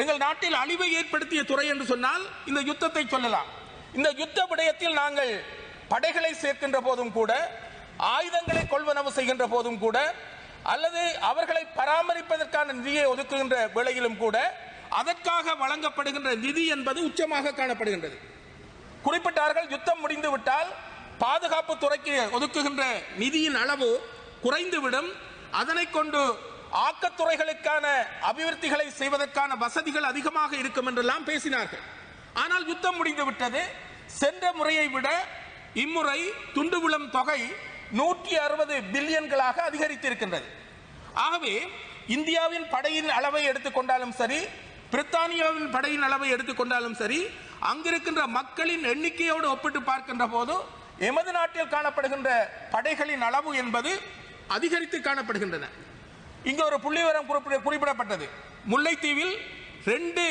எங்கள் நாட்டில் அழிவை ஏற்படுத்திய துறை என்று சொன்னால் இந்த யுத்தத்தை சொல்லலாம். இந்த யுத்த விடயத்தில் நாங்கள் படைகளை சேர்க்கின்ற போதும் கூட ஆயுதங்களை கொள்வனவு செய்கின்ற போதும் கூட அல்லது அவர்களை பராமரிப்பதற்கான நிதியை ஒதுக்குகின்ற வேளையிலும் கூட அதற்காக வழங்கப்படுகின்ற நிதி என்பது உச்சமாக காணப்படுகின்றது. குறிப்பிட்டார்கள் யுத்தம் முடிந்துவிட்டால் பாதுகாப்பு துறைக்கு ஒதுக்குகின்ற நிதியின் அளவு குறைந்துவிடும். அதனை கொண்டு ஆக்கத்துறைகளுக்கான அபிவிருத்திகளை செய்வதற்கான வசதிகள் அதிகமாக இருக்கும் என்றெல்லாம் பேசினார்கள். ஆனால் யுத்தம் முடிந்து விட்டது. சென்ற முறையை விட இம்முறை துண்டு விழும் தொகை நூற்றி அறுபது பில்லியன்களாக அதிகரித்திருக்கின்றது. ஆகவே இந்தியாவின் படையின் அளவை எடுத்துக்கொண்டாலும் சரி பிரித்தானியாவின் படையின் அளவை எடுத்துக்கொண்டாலும் சரி அங்கிருக்கின்ற மக்களின் எண்ணிக்கையோடு ஒப்பிட்டு பார்க்கின்ற போது எமது நாட்டில் காணப்படுகின்ற படைகளின் அளவு என்பது அதிகரித்து காணப்படுகின்றன. இங்கே ஒரு புள்ளிவரம் குறிப்பிட குறிப்பிடப்பட்டது. முல்லைத்தீவில் ரெண்டு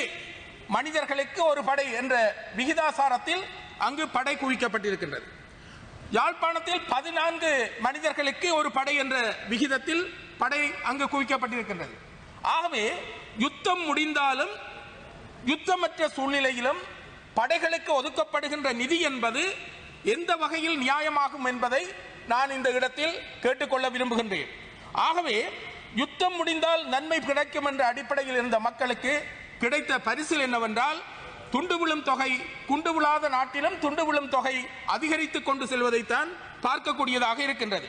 மனிதர்களுக்கு ஒரு படை என்ற விகிதாசாரத்தில் அங்கு படை குவிக்கப்பட்டிருக்கின்றது. யாழ்ப்பாணத்தில் பதினான்கு மனிதர்களுக்கு ஒரு படை என்ற விகிதத்தில் படை அங்கு குவிக்கப்பட்டிருக்கின்றது. ஆகவே யுத்தம் முடிந்தாலும் யுத்தமற்ற சூழ்நிலையிலும் படைகளுக்கு ஒதுக்கப்படுகின்ற நிதி என்பது எந்த வகையில் நியாயமாகும் என்பதை நான் இந்த இடத்தில் கேட்டுக்கொள்ள விரும்புகின்றேன். ஆகவே யுத்தம் முடிந்தால் நன்மை கிடைக்கும் என்ற அடிப்படையில் இருந்த மக்களுக்கு கிடைத்த பரிசில் என்னவென்றால் துண்டு விழும் தொகை குண்டு விழாத நாட்டிலும் துண்டு விழும் தொகை அதிகரித்துக் கொண்டு செல்வதைத்தான் பார்க்கக்கூடியதாக இருக்கின்றது.